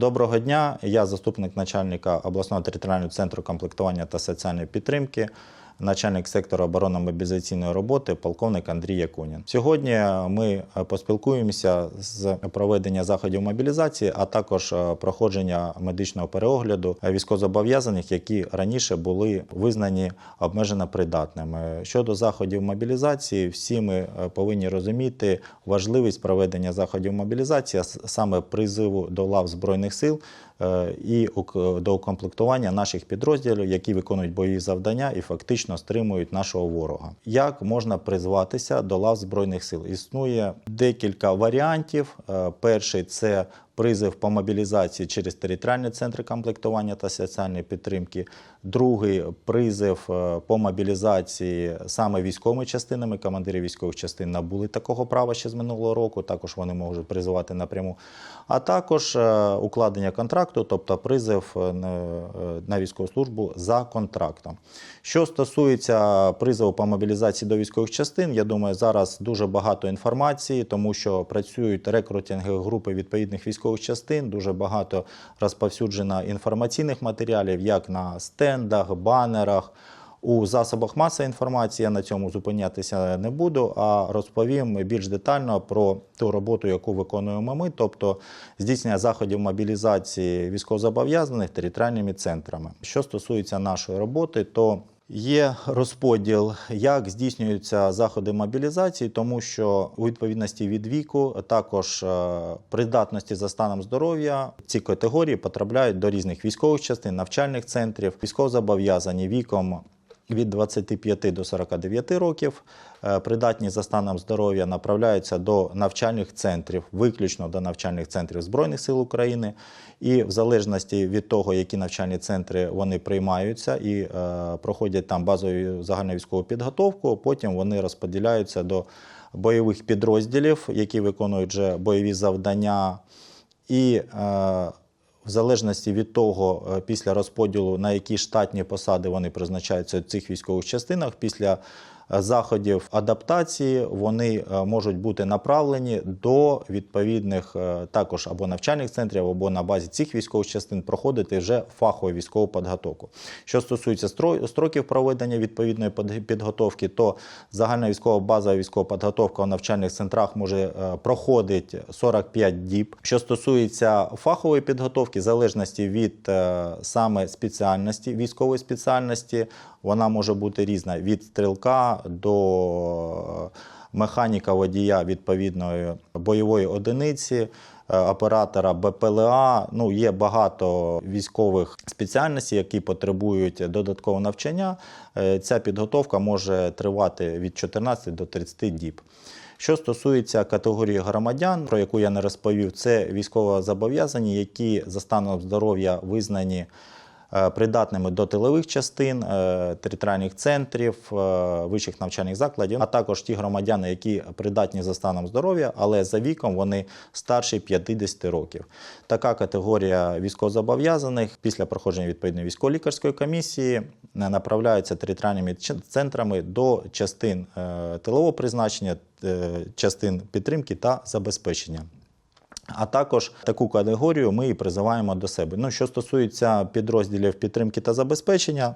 Доброго дня. Я заступник начальника обласного територіального центру комплектування та соціальної підтримки, начальник сектору оборонно-мобілізаційної роботи, полковник Андрій Якунін. Сьогодні ми е, поспілкуємося з проведення заходів мобілізації, а також е, проходження медичного переогляду військовозобов'язаних, які раніше були визнані обмежено придатними. Щодо заходів мобілізації, всі ми е, повинні розуміти важливість проведення заходів мобілізації, саме призиву до лав збройних сил е, і до укомплектування наших підрозділів, які виконують бойові завдання і фактично стримують нашого ворога. Як можна призватися до лав збройних сил? Існує декілька варіантів. Е, Перший це призив по мобілізації через територіальні центри комплектування та соціальної підтримки. Другий призив е, по мобілізації саме військовими частинами. Командири військових частин набули такого права ще з минулого року. Також вони можуть призивати напряму. А також е, укладення контракту, тобто призив е, на- військову службу за контрактом. Що стосується призову по мобілізації до військових частин, я думаю, зараз дуже багато інформації, тому що працюють рекрутингові групи відповідних військових частин. Дуже багато розповсюджено інформаційних матеріалів, як на стендах, банерах. У засобах масової інформації я на цьому зупинятися не буду, а розповім більш детально про ту роботу, яку виконуємо ми, тобто здійснення заходів мобілізації військовозобов'язаних територіальними центрами. Що стосується нашої роботи, то Є розподіл, як здійснюються заходи мобілізації, тому що у відповідності від віку, також е, придатності за станом здоров'я, ці категорії потрапляють до різних військових частин, навчальних центрів, військовозобов'язані віком від 25 до 49 років. Е, Придатні за станом здоров'я направляються до навчальних центрів, виключно до навчальних центрів Збройних сил України. І в залежності від того, які навчальні центри вони приймаються і е, проходять там базову загальновійськову підготовку, потім вони розподіляються до бойових підрозділів, які виконують вже бойові завдання. І е, в залежності від того, е, після розподілу, на які штатні посади вони призначаються в цих військових частинах, після заходів адаптації вони е, можуть бути направлені до відповідних е, також або навчальних центрів, або на базі цих військових частин проходити вже фахову військову підготовку. Що стосується строків проведення відповідної підготовки, то загальна військова базова військова підготовка в навчальних центрах може е, проходить 45 діб. Що стосується фахової підготовки, в залежності від саме спеціальності, військової спеціальності, вона може бути різна від стрілка до е, механіка водія відповідної бойової одиниці. е, Оператора БПЛА ну є багато військових спеціальностей, які потребують додаткового навчання. Е, Ця підготовка може тривати від 14 до 30 діб. Що стосується категорії громадян, про яку я не розповів, це військовозобов'язані, які за станом здоров'я визнані придатними до тилових частин, е, територіальних центрів, е, вищих навчальних закладів, а також ті громадяни, які придатні за станом здоров'я, але за віком вони старші 50 років. Така категорія військовозобов'язаних після проходження відповідної військово-лікарської комісії е, направляються територіальними центрами до частин е, тилового призначення, е, частин підтримки та забезпечення. А також таку категорію ми і призиваємо до себе. Ну, що стосується підрозділів підтримки та забезпечення,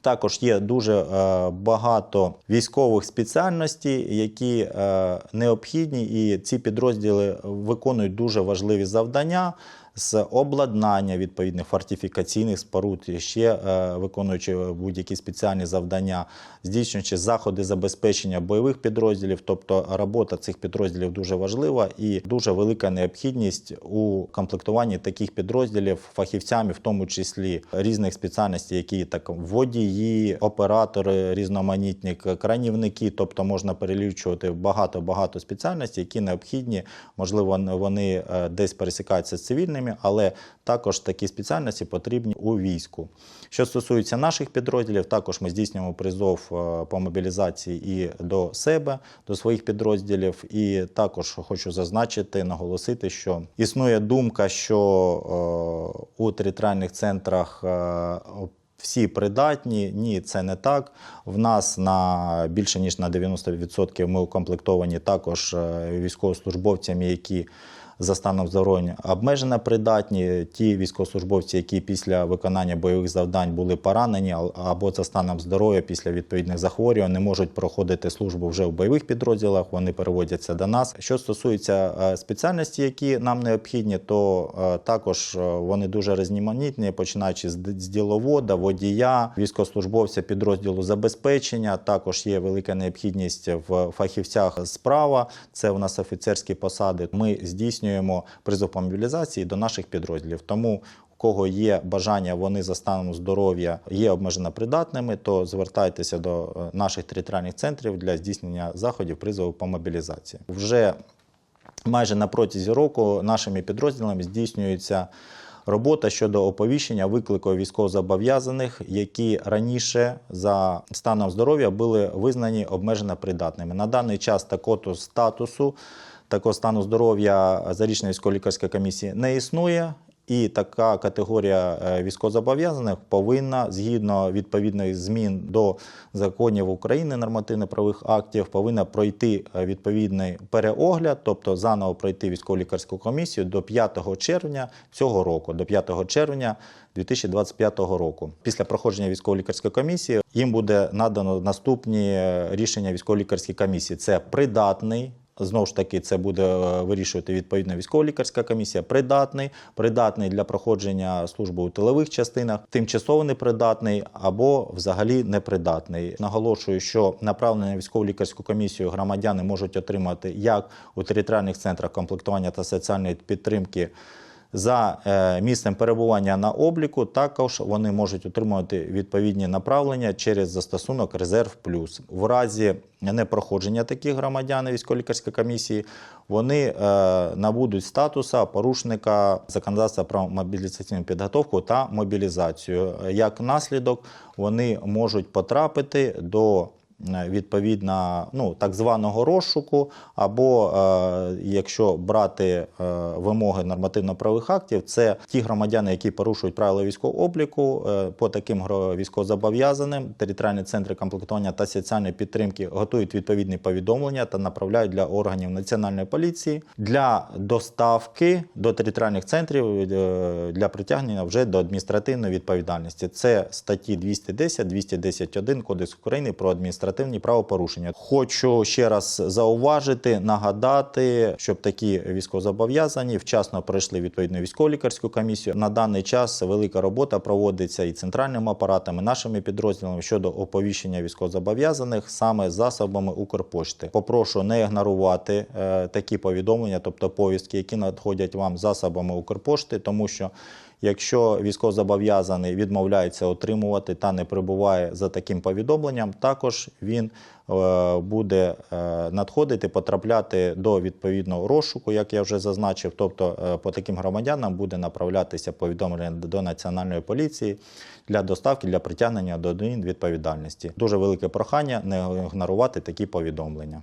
також є дуже е, багато військових спеціальностей, які е, необхідні, і ці підрозділи виконують дуже важливі завдання з обладнання відповідних фортифікаційних споруд, ще е, виконуючи будь-які спеціальні завдання, здійснюючи заходи забезпечення бойових підрозділів. Тобто робота цих підрозділів дуже важлива і дуже велика необхідність у комплектуванні таких підрозділів фахівцями, в тому числі різних спеціальностей, які так водії, оператори, різноманітні кранівники. Тобто можна перелічувати багато багато спеціальностей, які необхідні. Можливо, вони е, десь пересікаються з цивільними, але також такі спеціальності потрібні у війську. Що стосується наших підрозділів, також ми здійснюємо призов е, по мобілізації і до себе, до своїх підрозділів. І також хочу зазначити, наголосити, що існує думка, що е, у територіальних центрах е, всі придатні. Ні, це не так. В нас на більше ніж на 90% ми укомплектовані також військовослужбовцями, які за станом здоров'я обмежено придатні. Ті військовослужбовці, які після виконання бойових завдань були поранені або за станом здоров'я після відповідних захворювань, не можуть проходити службу вже в бойових підрозділах. Вони переводяться до нас. Що стосується е, спеціальності, які нам необхідні, то е, також е, вони дуже різноманітні, починаючи з діловода, водія, військовослужбовця підрозділу забезпечення. Також є велика необхідність в фахівцях справа. Це у нас офіцерські посади. Ми здійснюємо призов по мобілізації до наших підрозділів. Тому у кого є бажання, вони за станом здоров'я є обмежено придатними, то звертайтеся до е, наших територіальних центрів для здійснення заходів призову по мобілізації. Вже майже на протязі року нашими підрозділами здійснюється робота щодо оповіщення виклику військовозобов'язаних, які раніше за станом здоров'я були визнані обмежено придатними. На даний час такого статусу, такого стану здоров'я за рішенням військово-лікарської комісії не існує. І така категорія е, військовозобов'язаних повинна, згідно відповідних змін до законів України, нормативно-правових актів, повинна пройти е, відповідний переогляд, тобто заново пройти військово-лікарську комісію до 5 червня цього року, до 5 червня 2025 року. Після проходження військово-лікарської комісії їм буде надано наступні е, рішення військово-лікарської комісії: це придатний. Знову ж таки, це буде е, вирішувати відповідна військово-лікарська комісія. Придатний, придатний для проходження служби у тилових частинах, тимчасово непридатний або взагалі непридатний. Наголошую, що направлення на військово-лікарську комісію громадяни можуть отримати як у територіальних центрах комплектування та соціальної підтримки. За е, місцем перебування на обліку також вони можуть отримувати відповідні направлення через застосунок Резерв Плюс. В разі непроходження таких громадян військово-лікарської комісії вони е, набудуть статуса порушника законодавства про мобілізаційну підготовку та мобілізацію. Як наслідок вони можуть потрапити до відповідно ну, так званого розшуку, або е, якщо брати е, вимоги нормативно-правових актів, це ті громадяни, які порушують правила військового обліку е, по таким військовозобов'язаним, територіальні центри комплектування та соціальної підтримки готують відповідні повідомлення та направляють для органів національної поліції для доставки до територіальних центрів е, для притягнення вже до адміністративної відповідальності. Це статті 210, 210.1 Кодексу України про адміністративні правопорушення. Хочу ще раз зауважити, нагадати, щоб такі військовозобов'язані вчасно пройшли відповідну військово-лікарську комісію. На даний час велика робота проводиться і центральними апаратами, нашими підрозділами щодо оповіщення військовозобов'язаних саме засобами Укрпошти. Попрошу не ігнорувати е, такі повідомлення, тобто повістки, які надходять вам засобами Укрпошти, тому що Якщо військовозобов'язаний відмовляється отримувати та не прибуває за таким повідомленням, також він е, буде е, надходити, потрапляти до відповідного розшуку, як я вже зазначив. Тобто е, по таким громадянам буде направлятися повідомлення до національної поліції для доставки для притягнення до відповідальності. Дуже велике прохання не ігнорувати такі повідомлення.